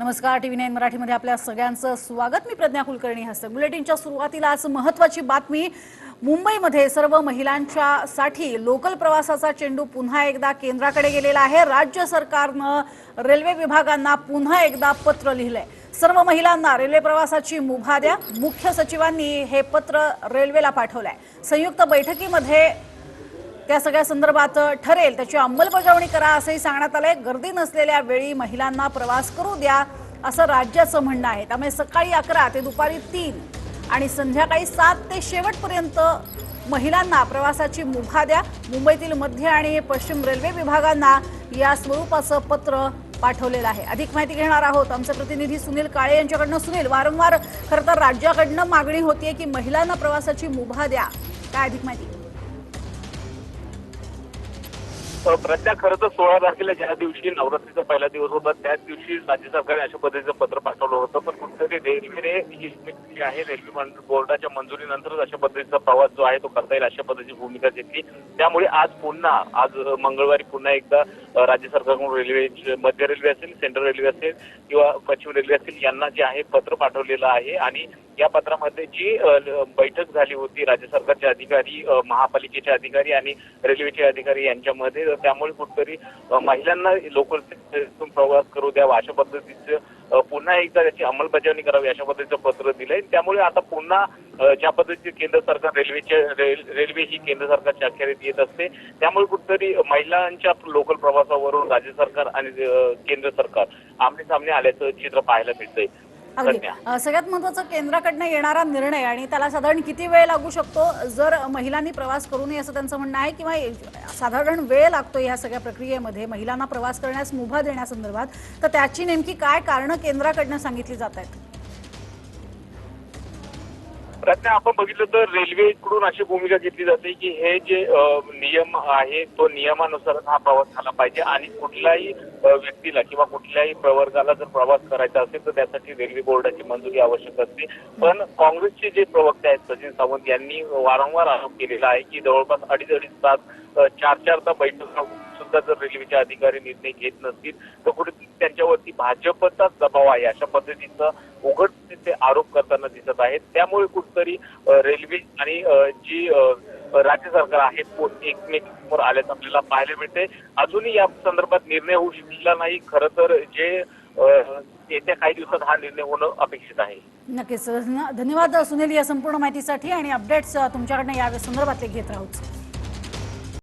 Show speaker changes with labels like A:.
A: नमस्कार TV nine मराठीमध्ये आपल्या सगळ्यांचं स्वागत. मी प्रज्ञा कुलकर्णी हस्त. बुलेटिनच्या सुरुवातीला आज महत्वाची बातमी. मुंबईमध्ये सर्व महिलांच्या साठी लोकल प्रवासाचा चेंडू पुन्हा एकदा केंद्राकडे गेलेला आहे. राज्य सरकारनं रेल्वे विभागांना पुन्हा एकदा पत्र लिहिलंय. सर्व महिलांना रेल्वे प्रवासाची मुभा द्या. मुख्य सचिवांनी हे पत्र रेल्वेला पाठवलंय. संयुक्त बैठकीमध्ये त्या सगळ्या संदर्भात ठरेल. त्याची अंमलबजावणी करा असंही सांगण्यात आलंय. गर्दी नसलेल्या वेळी महिलांना प्रवास करू द्या असं राज्याचं म्हणणं आहे. त्यामुळे सकाळी अकरा ते दुपारी तीन आणि संध्याकाळी सात ते शेवटपर्यंत महिलांना प्रवासाची मुभा द्या. मुंबईतील मध्य आणि पश्चिम रेल्वे विभागांना या स्वरूपाचं पत्र पाठवलेलं आहे. अधिक माहिती घेणार आहोत आमचे प्रतिनिधी सुनील काळे यांच्याकडनं. सुनील वारंवार खरं तर राज्याकडनं मागणी होतीये की महिलांना प्रवासाची मुभा द्या. काय अधिक माहिती?
B: प्रज्ञा खरं तर सोळा तारखेला ज्या दिवशी नवरात्रीचा पहिला दिवस होता त्याच दिवशी राज्य सरकारने अशा पद्धतीचं पत्र पाठवलं होतं. पण कुठेतरी रेल्वे ही जी आहे रेल्वे बोर्डाच्या मंजुरीनंतरच अशा पद्धतीचा प्रवास जो आहे तो करता येईल अशा पद्धतीची भूमिका घेतली. त्यामुळे आज पुन्हा आज मंगळवारी पुन्हा एकदा राज्य सरकारकडून रेल्वे मध्य रेल्वे असेल सेंट्रल रेल्वे असेल किंवा पश्चिम रेल्वे असेल यांना जे आहे पत्र पाठवलेलं आहे आणि या पत्रामध्ये जी बैठक झाली होती राज्य सरकारचे अधिकारी महापालिकेचे अधिकारी आणि रेल्वेचे अधिकारी यांच्यामध्ये त्यामुळे कुठतरी महिलांना लोकल प्रवास करू द्यावा अशा पद्धतीचं पुन्हा एकदा त्याची अंमलबजावणी करावी अशा पद्धतीचं पत्र दिलंय. त्यामुळे आता पुन्हा ज्या पद्धतीचे केंद्र सरकार रेल्वेचे रेल- रेल्वे ही केंद्र सरकारच्या अखेरीत येत असते त्यामुळे कुठतरी महिलांच्या लोकल प्रवासावरून राज्य सरकार आणि केंद्र सरकार आमने सामने आल्याचं चित्र पाहायला मिळतंय.
A: अगदी. सगळ्यात महत्वाचं केंद्राकडनं येणारा निर्णय आणि त्याला साधारण किती वेळ लागू शकतो जर महिलांनी प्रवास करू नये असं त्यांचं म्हणणं आहे किंवा साधारण वेळ लागतो या सगळ्या प्रक्रियेमध्ये महिलांना प्रवास करण्यास मुभा देण्यासंदर्भात तर त्याची नेमकी काय कारणं केंद्राकडनं सांगितली जात आहेत?
B: सध्या आपण बघितलं तर रेल्वेकडून अशी भूमिका घेतली जाते की हे जे नियम आहे तो नियमानुसार हा प्रवास झाला पाहिजे आणि कुठल्याही व्यक्तीला किंवा कुठल्याही प्रवर्गाला जर प्रवास करायचा असेल तर त्यासाठी रेल्वे बोर्डाची मंजुरी आवश्यक असते. पण काँग्रेसचे जे प्रवक्ते आहेत सचिन सावंत यांनी वारंवार आरोप केलेला आहे की जवळपास अडीच अडीच तास चार चार तास बैठक सुद्धा जर रेल्वेचे अधिकारी निर्णय घेत नसतील तर कुठे त्यांच्यावरती भाजपचाच दबाव आहे. अशा पद्धतीचं उघड ते आरोप करताना दिसत आहेत. त्यामुळे कुठतरी रेल्वे आणि जी राज्य सरकार आहे तो एकमेकांसमोर आल्याचं आपल्याला पाहायला मिळते अजूनही या संदर्भात निर्णय होऊ शकलेला नाही. खरं तर जे येत्या काही दिवसात हा निर्णय होणं अपेक्षित आहे.
A: नक्कीच. धन्यवाद सुनील या संपूर्ण माहितीसाठी आणि अपडेट्स तुमच्याकडनं या संदर्भातले घेत राहू